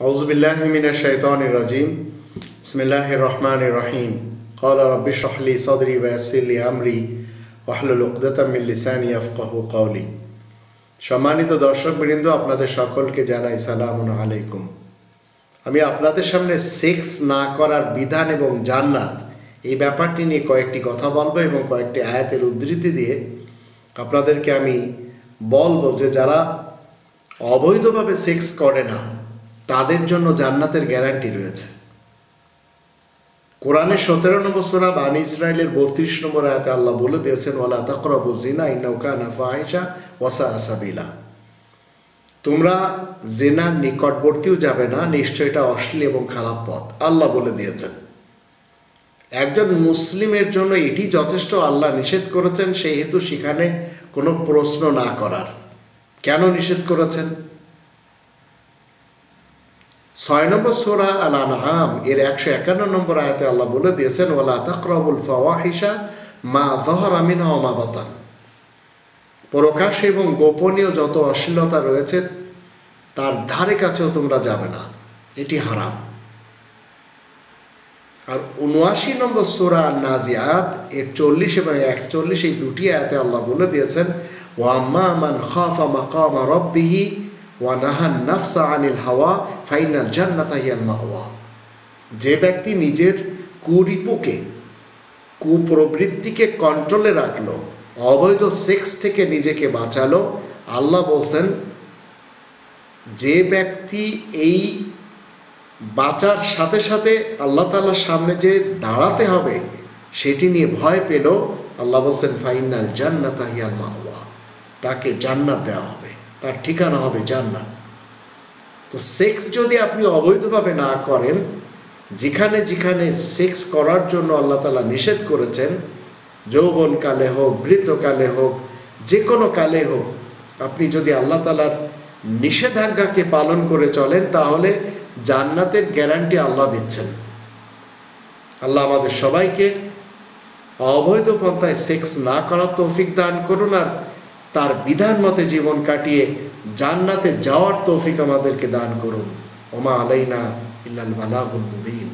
أعوذ بالله من الشيطان الرجيم بسم الله الرحمن الرحيم قال رب اشرح لي صدري ويسر لي أمري واحلل عقدة من لساني يفقه قولي সম্মানিত দর্শক বৃন্দ আপনাদের সকলকে জানাই সালাম আলাইকুম আমি আপনাদের সামনে সেক্স না করার বিধান এবং জান্নাত এই ব্যাপারটি নিয়ে কয়েকটি কথা বলবো এবং কয়েকটি আয়াতের উদ্ধৃতি দিয়ে আপনাদেরকে আমি বলবো যে যারা অবৈধভাবে সেক্স করে না তাদের জন্য জান্নাতের গ্যারান্টি রয়েছে। কোরআনের সতেরো নম্বর সোরা বানি ইসরায়েলের বত্রিশ নম্বর আয়াতে আল্লাহ বলে দিয়েছেন, ওয়ালা তাকরাবু জিনা ইন্নাউকা নাফা আইসা ওয়াসা আসাবিলা তোমরা জেনার নিকটবর্তীও যাবে না, নিশ্চয় এটা অশ্লীল এবং খারাপ পথ, আল্লাহ বলে দিয়েছেন। একজন মুসলিমের জন্য এটি যথেষ্ট, আল্লাহ নিষেধ করেছেন, সেহেতু সেখানে কোনো প্রশ্ন না করার। কেন নিষেধ করেছেন? ছয় নম্বর সোরা আল আনহাম এর একশো একান্ন নম্বর আয়তে আল্লাহ বলে দিয়েছেন ওলা তাকরাবুল ফাওয়াহিসা মা জহর আমিনা মা বাতান। প্রকাশ এবং গোপনীয় যত অশ্লীলতা রয়েছে, তার ধারে কাছেও তোমরা যাবে না। এটি হারাম। আর উনআশি নম্বর সোরা নাজিয়াত এর চল্লিশ এবং একচল্লিশ এই দুটি আয়াতে আল্লাহ বলে দিয়েছেন ওয়াম্মা মান খাফা মাকামা রব্বিহি ওয়া নাহান নাফসা আনিল হাওয়া, ফাইনাল জান্নাত হিয়াল মাওয়া। যে ব্যক্তি নিজের কুরিপুকে, কুপ্রবৃত্তিকে কন্ট্রোলে রাখল, অবৈধ সেক্স থেকে নিজেকে বাঁচালো, আল্লাহ বলছেন, যে ব্যক্তি এই বাঁচার সাথে সাথে আল্লাহ তালার সামনে যে দাঁড়াতে হবে, সেটি নিয়ে ভয় পেল, আল্লাহ বলছেন, ফাইনাল জান্নাত হিয়াল মাওয়া। তাকে জান্নাত দেওয়া তার ঠিকানা হবে জান্নাত। তো সেক্স যদি আপনি অবৈধভাবে না করেন, যেখানে যেখানে সেক্স করার জন্য আল্লাহ তালা নিষেধ করেছেন যৌবনকালে হোক বৃদ্ধকালে হোক যে কোনো কালে হোক, আপনি যদি আল্লাহ তালার নিষেধাজ্ঞাকে পালন করে চলেন, তাহলে জান্নাতের গ্যারান্টি আল্লাহ দিচ্ছেন। আল্লাহ আমাদের সবাইকে অবৈধ পন্থায় সেক্স না করার তৌফিক দান করুন আর তার বিধান মতে জীবন কাটিয়ে জান্নাতে যাওয়ার তৌফিক আমাদেরকে দান করুন। ওমা আলাইনা ইল্লাল বালাগুল মুবিন।